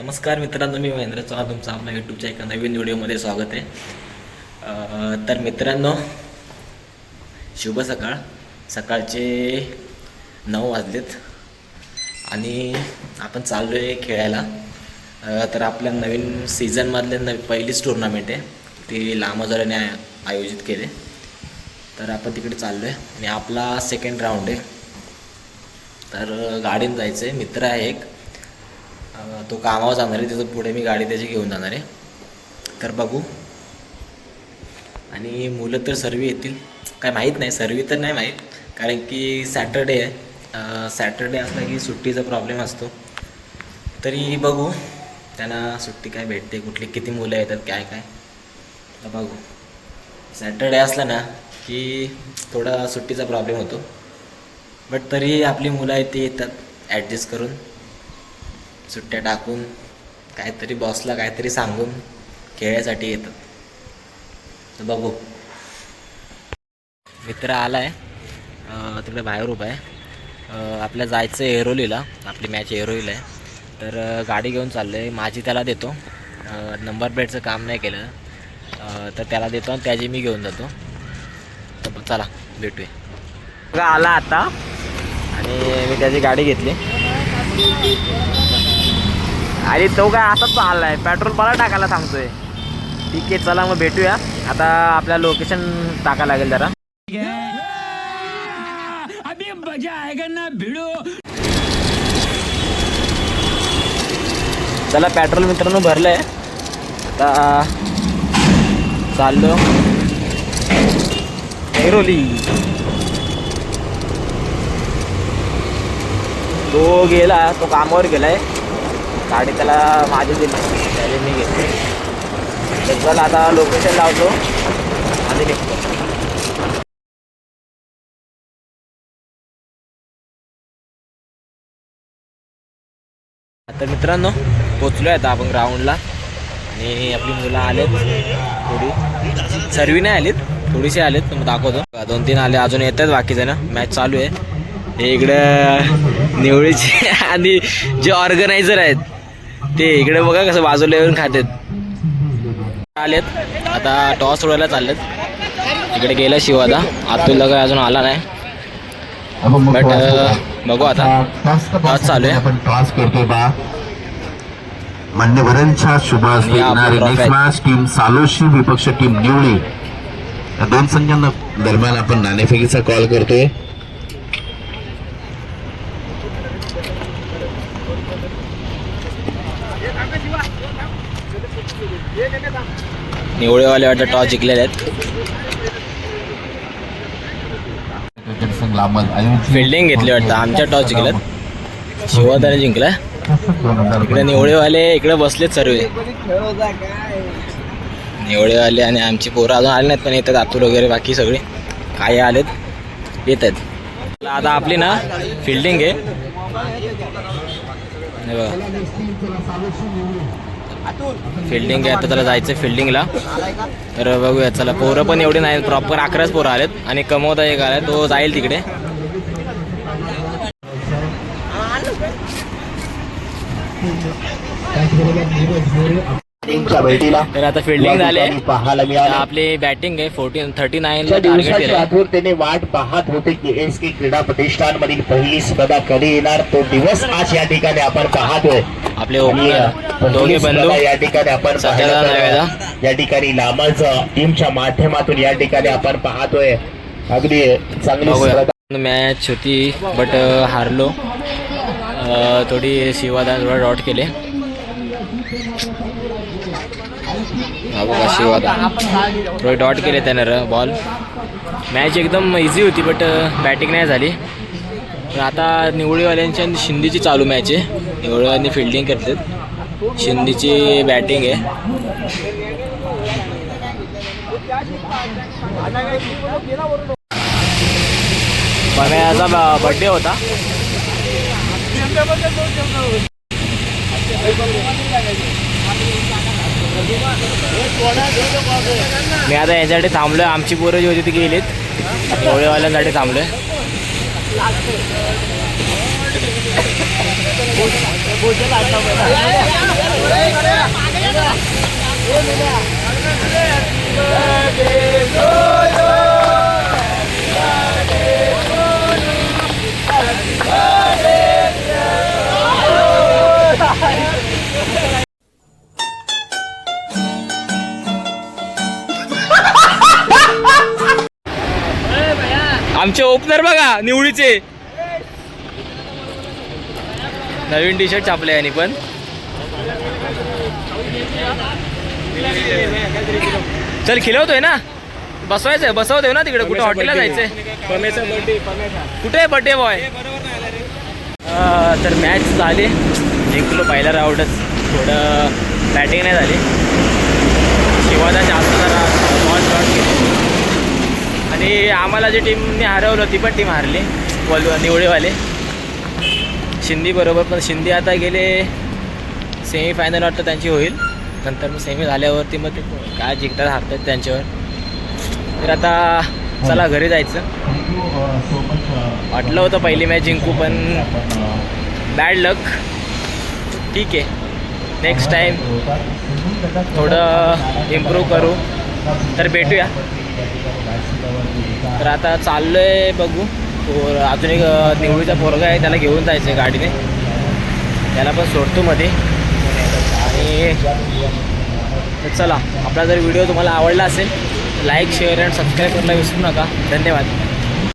नमस्कार मित्रांनो मी महेंद्र चव्हाण तुमचं आपल्या यूट्यूबच्या एका नवीन व्हिडिओमध्ये स्वागत आहे. तर मित्रांनो शुभ सकाळ. सकाळचे नऊ वाजलेत आणि आपण चाललो आहे खेळायला तर आपल्या नवीन सीझनमधले नवी पहिलीच टुर्नामेंट आहे. ती लांबजराने आय आयोजित केले. तर आपण तिकडे चाललो आहे आणि आपला सेकंड राऊंड आहे. तर गाडीनं जायचं आहे मित्र आहे एक. तो कामावर जाणार आहे. त्याचं पुढे मी गाडी त्याची घेऊन जाणार आहे. तर बघू. आणि मुलं तर सर्व येतील. काय माहीत नाही. सर्व तर नाही माहीत. कारण की सॅटर्डे आहे. सॅटर्डे असला की सुट्टीचा प्रॉब्लेम असतो. तरी बघू. त्यांना सुट्टी काय भेटते कुठली किती मुलं येतात काय काय. तर बघू. सॅटर्डे असला ना की थोडा सुट्टीचा प्रॉब्लेम होतो. बट तरी आपली मुलं आहेत ते येतात ॲडजस्ट करून. सुट्ट्या टाकून काहीतरी बॉसला काहीतरी सांगून खेळायसाठी येतात. तर बघू. मित्र आला आहे तिकडे बाहेर उभा आहे. आपल्या जायचं आहे एरोलीला आपली मॅच एरोलीला आहे. तर गाडी घेऊन चाललो आहे माझी त्याला देतो. नंबर प्लेटचं काम नाही केलं. तर त्याला देतो आणि त्याची मी घेऊन जातो. तर चला भेटूया. बघा आला आता. आणि मी त्याची गाडी घेतली. आणि तो काय असाच चाललाय पेट्रोल मला टाकायला सांगतोय. ठीक आहे चला मग भेटूया. आता आपल्या लोकेशन टाकायला लागेल जरा. चला पेट्रोल मित्रांनो भरलंय. आता चाललो. ऐरोली तो गेला तो कामावर गेलाय. गाडी त्याला माझी दिली. त्याने मी घेतली. तर चला आता लोकेशन लावतो. आणि निघतो. आता मित्रांनो पोचलो आता आपण ग्राउंडला आणि आपली मुलं आलेत. थोडी. सर्वी नाही आलीत. थोडीशी आलेत. मग दाखवतो. दोन तीन आले. अजून येत आहेत बाकीचे ना मॅच चालू आहे. हे इकडं निवळीचे आणि जे ऑर्गनायझर आहेत ते इकडे बघा कसं बाजूला येऊन खातेत. आलेत. आता टॉस उडायला चाललेत. इकडे गेला शिवादा. अतुलला काय अजून आला नाही. बट बघू आता. टॉस चालू आहे. आपण टॉस करतोय बा मान्यवरांच्या शुभ हस्ते आणि आपण येणारी trophy नेक्स्ट टीम सालोशी विपक्ष टीम निवळी. या दोन संघांना दरम्यान आपण नाणेफेकीचा कॉल करतोय. निवळेवाले वाटतं टॉस जिंकलेले आहेत. फिल्डिंग घेतली वाटतं. आमच्या टॉस जिंकल्यात शिवादाने जिंकला इकडे निवळेवाले इकडे बसलेत सर्व. निवळेवाले आणि आमची पोरं अजून आले नाहीत पण येतात आतूर वगैरे बाकी सगळे. काय आलेत येत आहेत आता आपली ना फिल्डिंग आहे. बघा. फिल्डिंग आहे आता त्याला जायचं फिल्डिंगला तर बघूया चला पोरं पण एवढी नाही प्रॉपर अकराच पोरं आलेत. आणि कमवता एक आला तो जाईल तिकडे. भेटीला तर आता फिल्डिंग झाले पाहायला मिळाले. आपली बॅटिंग आहे फोर्टीन थर्टी नाईन आतुरतेने वाट पाहत होते की एस के क्रीडा प्रतिष्ठान मधील पहिली स्पर्धा कधी येणार तो दिवस आज या ठिकाणी आपण पाहतोय. आपले दोघे स्पर्धा बंधू या ठिकाणी आपण. या ठिकाणी लांबच टीमच्या माध्यमातून या ठिकाणी आपण पाहतोय. अगदी चांगली मॅच होती बट हारलो. थोडी शिवादा थोडा डॉट केले. हा बघा शिवादा थोडे डॉट केले त्यानं बॉल मॅच एकदम इझी होती बट बॅटिंग uh, नाही झाली. पण आता निवळीवाल्यांची आणि शिंदीची चालू मॅच आहे. निवळीवाल्यांनी फिल्डिंग करतात. शिंदेची बॅटिंग आहे. याचा बड्डे होता. मी आता याच्यासाठी थांबलोय आमची पोरं जी होती ती गेलीत एवढेवाल्यांसाठी थांबलोय आमचे ओपनर बघा निवडीचे. नवीन टी शर्ट छापले यांनी पण. चल खिलवतोय ना. बसवायचंय बसवतोय ना तिकडे कुठे हॉटेलला जायचंय. कुठे आहे बर्थडे बॉय तर मॅच झाली. जिंकलो पहिल्या राऊंडच थोडं बॅटिंग नाही झाली. शिवाजा जास्त जरा बॉल शॉट केले आणि आम्हाला जी टीमने हरवलं ती पण टीम हारली. वल निवळेवाले शिंदी बरोबर पण शिंदी आता गेले सेमीफायनल वाटतं त्यांची होईल. नंतर मग सेमी झाल्यावरती मग ते काय जिंकतात हारतात त्यांच्यावर. तर आता चला घरी जायचं. वाटलं होतं पहिली मॅच जिंकू पण बॅड लक ठीक आहे. नेक्स्ट टाईम थोडं इम्प्रूव्ह करू. तर भेटूया. तर आता चाललो आहे बघू अजून एक अ, निवडीचा पोरगा आहे त्याला घेऊन जायचं आहे गाडीने. त्याला पण सोडतो मध्ये आणि तर चला आपला जर व्हिडिओ तुम्हाला आवडला असेल लाईक शेअर अँड सबस्क्राईब करायला विसरू नका. धन्यवाद.